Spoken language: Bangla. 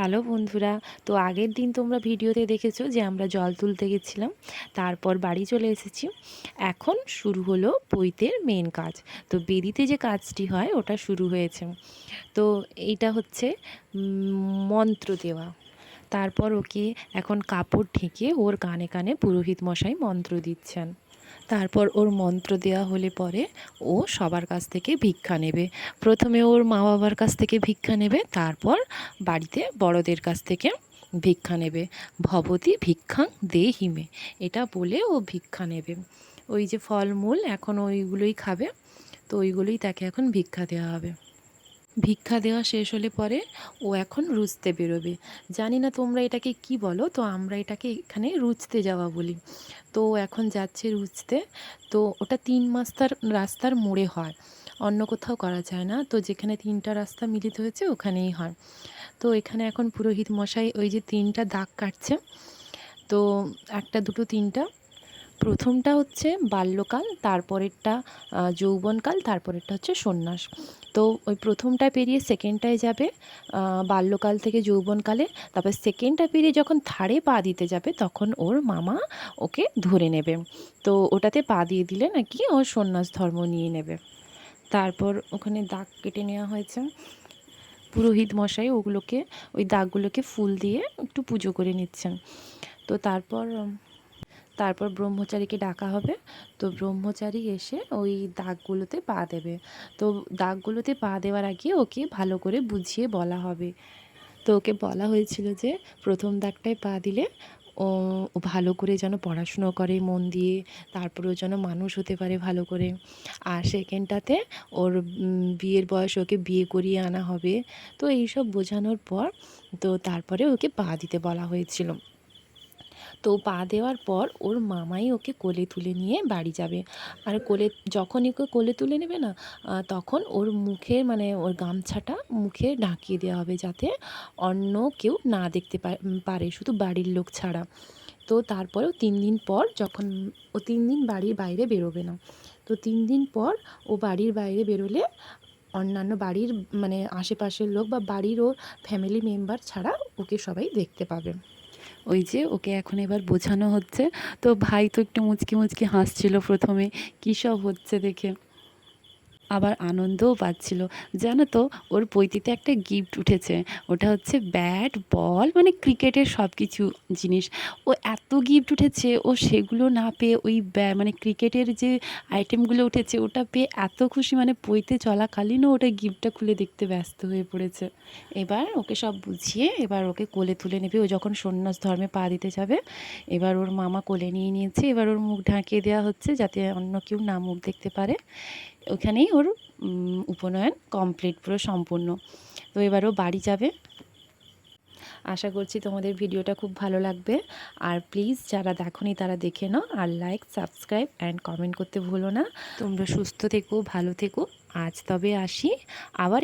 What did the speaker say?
হ্যালো বন্ধুরা, তো আগের দিন তোমরা ভিডিওতে দেখেছ যে আমরা জল তুলতে গেছিলাম, তারপর বাড়ি চলে এসেছি। এখন শুরু হলো পৈতের মেন কাজ। তো বেদিতে যে কাজটি হয়, ওটা শুরু হয়েছে। তো এইটা হচ্ছে মন্ত্র দেওয়া। তারপর ওকে এখন কাপড় ঢেকে ওর কানে কানে পুরোহিত মশাই মন্ত্র দিচ্ছেন। তারপর ওর মন্ত্র দেওয়া হলে পরে ও সবার কাছ থেকে ভিক্ষা নেবে। প্রথমে ওর মা বাবার কাছ থেকে ভিক্ষা নেবে, তারপর বাড়িতে বড়দের কাছ থেকে ভিক্ষা নেবে। ভবতী ভিক্ষাং দে হিমে এটা বলে ও ভিক্ষা নেবে। ওই যে ফলমূল এখন ওইগুলোই খাবে, তো ওইগুলোই তাকে এখন ভিক্ষা দেওয়া হবে। ভিক্ষা দেওয়া শেষ হলে পরে ও এখন রুচতে বেরোবে। জানি না তোমরা এটাকে কি বলো, তো আমরা এটাকে এখানে রুচতে যাওয়া বলি। তো এখন যাচ্ছে রুচতে তো ওটা তিন মাস্তার রাস্তার মোড়ে হয়। অন্য কোথাও করা যায় না। তো যেখানে তিনটা রাস্তা মিলিত হয়েছে, ওখানেই হয়। তো এখানে এখন পুরোহিত মশাই ওই যে তিনটা দাগ কাটছে। তো একটা, দুটো, তিনটা। প্রথমটা হচ্ছে বাল্যকাল, তারপরেরটা যৌবনকাল, তারপরেরটা হচ্ছে সন্ন্যাস। তো ওই প্রথমটা পেরিয়ে সেকেন্ডটায় যাবে বাল্যকাল থেকে যৌবনকালে, তারপর সেকেন্ডটা পেরিয়ে যখন থাড়ে পা দিতে যাবে, তখন ওর মামা ওকে ধরে নেবে। তো ওটাতে পা দিয়ে দিলে নাকি ও সন্ন্যাস ধর্ম নিয়ে নেবে। তারপর ওখানে দাগ কেটে নেওয়া হয়েছে। পুরোহিত মশাই ওগুলোকে, ওই দাগগুলোকে ফুল দিয়ে একটু পুজো করে নিচ্ছেন। তো তারপর তারপর ব্রহ্মচারীকে ডাকা হবে। তো ব্রহ্মচারী এসে ওই দাগগুলোতে পা দেবে। তো দাগগুলোতে পা দেওয়ার আগে ওকে ভালো করে বুঝিয়ে বলা হবে। তো ওকে বলা হয়েছিল যে, প্রথম দাগটায় পা দিলে ও ভালো করে যেন পড়াশুনো করে মন দিয়ে, তারপরে ও যেন মানুষ হতে পারে ভালো করে। আর সেকেন্ডটাতে ওর বিয়ের বয়স ওকে বিয়ে করিয়ে আনা হবে। তো এইসব বোঝানোর পর, তো তারপরে ওকে পা দিতে বলা হয়েছিল। তো পা দেওয়ার পর ওর মামাই ওকে কোলে তুলে নিয়ে বাড়ি যাবে। আর কোলে, যখন ওকে কোলে তুলে নেবে না তখন ওর মুখে মানে ওর গামছাটা মুখে ঢাকিয়ে দেওয়া হবে যাতে অন্য কেউ না দেখতে পারে, শুধু বাড়ির লোক ছাড়া। তো তারপরেও তিন দিন পর যখন ও তিন দিন বাড়ির বাইরে বেরোবে না, তো তিন দিন পর ও বাড়ির বাইরে বেরোলে অন্যান্য বাড়ির মানে আশেপাশের লোক বা বাড়ির ওর ফ্যামিলি মেম্বার ছাড়া ওকে সবাই দেখতে পাবে। ওই যে ওকে এখন এবার বোঝানো হচ্ছে। তো ভাই তো একটু মুচকি মুচকি হাসছিল প্রথমে। কী সব হচ্ছে দেখে। আবার আনন্দও পাচ্ছিল। জানো তো, ওর পৈতিতে একটা গিফট উঠেছে। ওটা হচ্ছে ব্যাট বল মানে ক্রিকেটের সব কিছু জিনিস। ও এত গিফট উঠেছে, ও সেগুলো না পেয়ে ওই মানে ক্রিকেটের যে আইটেমগুলো উঠেছে, ওটা পেয়ে এত খুশি। মানে পৈতে চলাকালীনও ওটা গিফটটা খুলে দেখতে ব্যস্ত হয়ে পড়েছে। এবার ওকে সব বুঝিয়ে, এবার ওকে কোলে তুলে নেবে। ও যখন সন্ন্যাস ধর্মে পা দিতে যাবে, এবার ওর মামা কোলে নিয়ে নিয়েছে। এবার ওর মুখ ঢাকিয়ে দেওয়া হচ্ছে যাতে অন্য কেউ না মুখ দেখতে পারে। ওখানেই ওর উপনয়ন কমপ্লিট পুরো সম্পূর্ণ। তো এবারও বাড়ি যাবে। আশা করছি তোমাদের ভিডিওটা খুব ভালো লাগবে। আর প্লিজ যারা দেখনি তারা দেখে নাও আর লাইক সাবস্ক্রাইব অ্যান্ড কমেন্ট করতে ভুলো না। তোমরা সুস্থ থেকো, ভালো থেকো। আজ তবে আসি। আবার